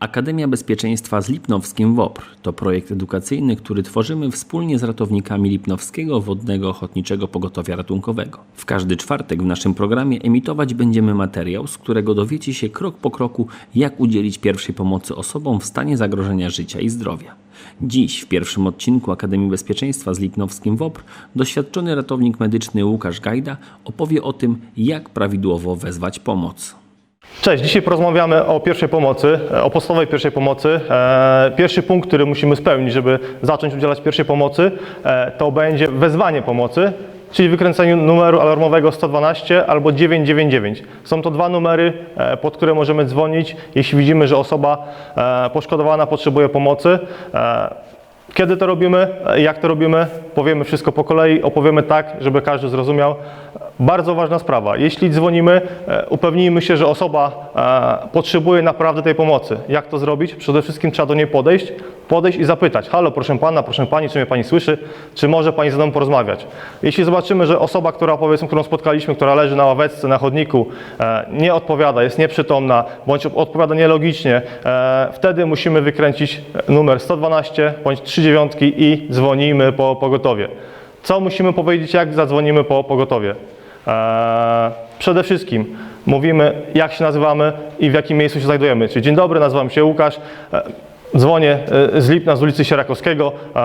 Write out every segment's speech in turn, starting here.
Akademia Bezpieczeństwa z Lipnowskim WOPR to projekt edukacyjny, który tworzymy wspólnie z ratownikami Lipnowskiego Wodnego Ochotniczego Pogotowia Ratunkowego. W każdy czwartek w naszym programie emitować będziemy materiał, z którego dowiecie się krok po kroku, jak udzielić pierwszej pomocy osobom w stanie zagrożenia życia i zdrowia. Dziś w pierwszym odcinku Akademii Bezpieczeństwa z Lipnowskim WOPR doświadczony ratownik medyczny Łukasz Gajda opowie o tym, jak prawidłowo wezwać pomoc. Cześć, dzisiaj porozmawiamy o pierwszej pomocy, e, o podstawowej pierwszej pomocy. E, Pierwszy punkt, który musimy spełnić, żeby zacząć udzielać pierwszej pomocy, e, to będzie wezwanie pomocy, czyli wykręcenie numeru alarmowego 112 albo 999. Są to dwa numery, pod które możemy dzwonić, jeśli widzimy, że osoba poszkodowana potrzebuje pomocy. Kiedy to robimy, jak to robimy, powiemy wszystko po kolei, opowiemy tak, żeby każdy zrozumiał. Bardzo ważna sprawa. Jeśli dzwonimy, e, upewnijmy się, że osoba e, potrzebuje naprawdę tej pomocy. Jak to zrobić? Przede wszystkim trzeba do niej podejść, podejść i zapytać: Halo, proszę pana, proszę pani, czy mnie pani słyszy? Czy może pani ze mną porozmawiać? Jeśli zobaczymy, że osoba, która powiedzmy, którą spotkaliśmy, która leży na ławeczce, na chodniku, e, nie odpowiada, jest nieprzytomna, bądź odpowiada nielogicznie, wtedy musimy wykręcić numer 112 bądź 39 i dzwonimy po pogotowie. Co musimy powiedzieć, jak zadzwonimy po pogotowie? Eee, Przede wszystkim mówimy, jak się nazywamy i w jakim miejscu się znajdujemy. Czyli dzień dobry, nazywam się Łukasz. e, Dzwonię e, z Lipna, z ulicy Sierakowskiego. E,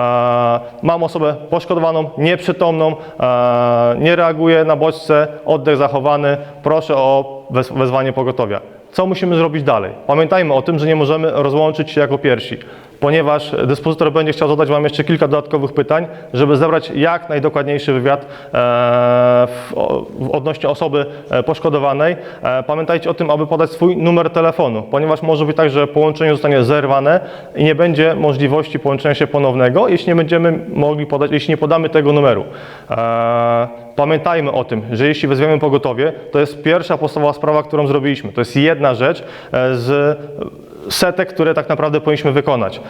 Mam osobę poszkodowaną, nieprzytomną, e, nie reaguje na bodźce, oddech zachowany. Proszę o wez- wezwanie pogotowia. Co musimy zrobić dalej? Pamiętajmy o tym, że nie możemy rozłączyć się jako pierwsi, ponieważ dyspozytor będzie chciał zadać Wam jeszcze kilka dodatkowych pytań, żeby zebrać jak najdokładniejszy wywiad e, odnośnie osoby e, poszkodowanej. E, pamiętajcie o tym, aby podać swój numer telefonu, ponieważ może być tak, że połączenie zostanie zerwane i nie będzie możliwości połączenia się ponownego, jeśli nie będziemy mogli podać, jeśli nie podamy tego numeru. Pamiętajmy o tym, że jeśli wezwiemy pogotowie, to jest pierwsza podstawowa sprawa, którą zrobiliśmy. To jest jedna rzecz z setek, które tak naprawdę powinniśmy wykonać.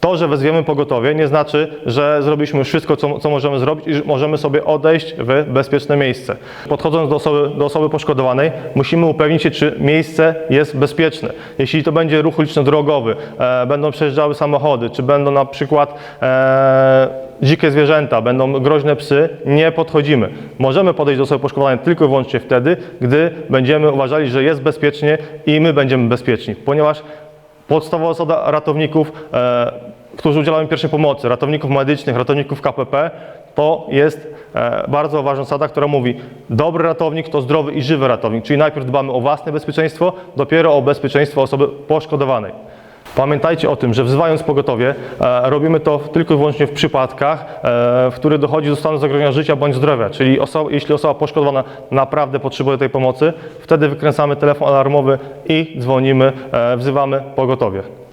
To, że wezwiemy pogotowie, nie znaczy, że zrobiliśmy wszystko, co, co możemy zrobić i że możemy sobie odejść w bezpieczne miejsce. Podchodząc do osoby, do osoby poszkodowanej, musimy upewnić się, czy miejsce jest bezpieczne. Jeśli to będzie ruch uliczno-drogowy, e, będą przejeżdżały samochody, czy będą na przykład e, dzikie zwierzęta, będą groźne psy, nie podchodzimy. Możemy podejść do osoby poszkodowanej tylko i wyłącznie wtedy, gdy będziemy uważali, że jest bezpiecznie i my będziemy bezpieczni, ponieważ podstawowa zasada ratowników, e, którzy udzielają pierwszej pomocy, ratowników medycznych, ratowników KPP, to jest e, bardzo ważna zasada, która mówi, dobry ratownik to zdrowy i żywy ratownik, czyli najpierw dbamy o własne bezpieczeństwo, dopiero o bezpieczeństwo osoby poszkodowanej. Pamiętajcie o tym, że wzywając pogotowie, e, robimy to tylko i wyłącznie w przypadkach, e, w których dochodzi do stanu zagrożenia życia bądź zdrowia. Czyli oso- jeśli osoba poszkodowana naprawdę potrzebuje tej pomocy, wtedy wykręcamy telefon alarmowy i dzwonimy, e, wzywamy pogotowie.